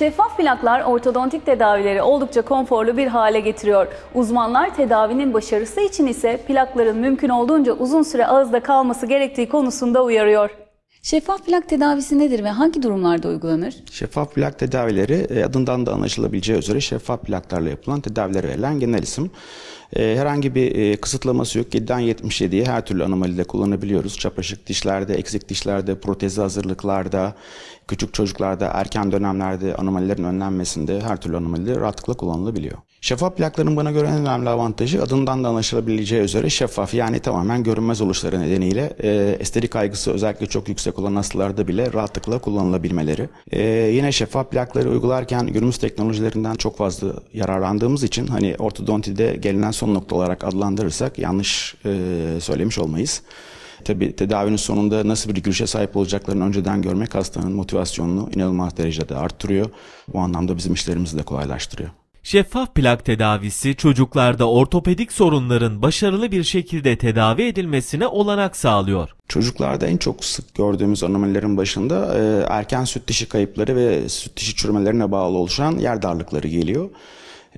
Şeffaf plaklar ortodontik tedavileri oldukça konforlu bir hale getiriyor. Uzmanlar tedavinin başarısı için ise plakların mümkün olduğunca uzun süre ağızda kalması gerektiği konusunda uyarıyor. Şeffaf plak tedavisi nedir ve hangi durumlarda uygulanır? Şeffaf plak tedavileri e, adından da anlaşılabileceği üzere şeffaf plaklarla yapılan tedavilere verilen genel isim. E, Herhangi bir e, kısıtlaması yok. 7'den 77'ye her türlü anomalide kullanabiliyoruz. Çapraşık dişlerde, eksik dişlerde, protezi hazırlıklarda, küçük çocuklarda, erken dönemlerde anomalilerin önlenmesinde her türlü anomalide rahatlıkla kullanılabiliyor. Şeffaf plakların bana göre en önemli avantajı adından da anlaşılabileceği üzere şeffaf yani tamamen görünmez oluşları nedeniyle e, estetik kaygısı özellikle çok yüksek olan hastalarda bile rahatlıkla kullanılabilmeleri. E, yine şeffaf plakları uygularken günümüz teknolojilerinden çok fazla yararlandığımız için hani ortodontide gelinen son nokta olarak adlandırırsak yanlış e, söylemiş olmayız. Tabii tedavinin sonunda nasıl bir gülüşe sahip olacaklarını önceden görmek hastanın motivasyonunu inanılmaz derecede arttırıyor. Bu anlamda bizim işlerimizi de kolaylaştırıyor. Şeffaf plak tedavisi çocuklarda ortopedik sorunların başarılı bir şekilde tedavi edilmesine olanak sağlıyor. Çocuklarda en çok sık gördüğümüz anomalilerin başında e, erken süt dişi kayıpları ve süt dişi çürümelerine bağlı oluşan yer darlıkları geliyor.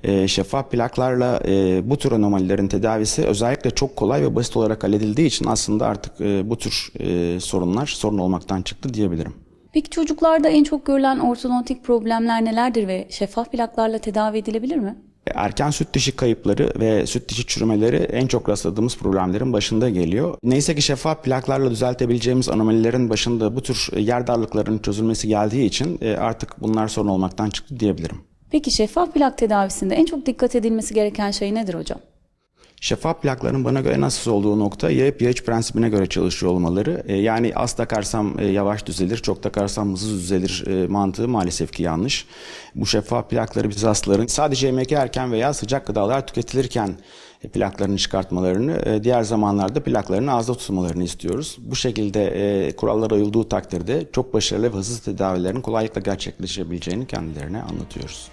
E, şeffaf plaklarla e, bu tür anomalilerin tedavisi özellikle çok kolay ve basit olarak halledildiği için aslında artık e, bu tür e, sorunlar sorun olmaktan çıktı diyebilirim. Peki çocuklarda en çok görülen ortodontik problemler nelerdir ve şeffaf plaklarla tedavi edilebilir mi? Erken süt dişi kayıpları ve süt dişi çürümeleri en çok rastladığımız problemlerin başında geliyor. Neyse ki şeffaf plaklarla düzeltebileceğimiz anomalilerin başında bu tür yer darlıklarının çözülmesi geldiği için e, artık bunlar sorun olmaktan çıktı diyebilirim. Peki şeffaf plak tedavisinde en çok dikkat edilmesi gereken şey nedir hocam? Şeffaf plakların bana göre hassas olduğu nokta YPH prensibine göre çalışıyor olmaları. E, yani az takarsam e, yavaş düzelir, çok takarsam hızlı düzelir e, mantığı maalesef ki yanlış. Bu şeffaf plakları biz hastaların sadece yemek yerken veya sıcak gıdalar tüketilirken e, plaklarını çıkartmalarını, e, diğer zamanlarda plaklarını ağızda tutmalarını istiyoruz. Bu şekilde e, kurallara uyulduğu takdirde çok başarılı ve hızlı tedavilerin kolaylıkla gerçekleşebileceğini kendilerine anlatıyoruz.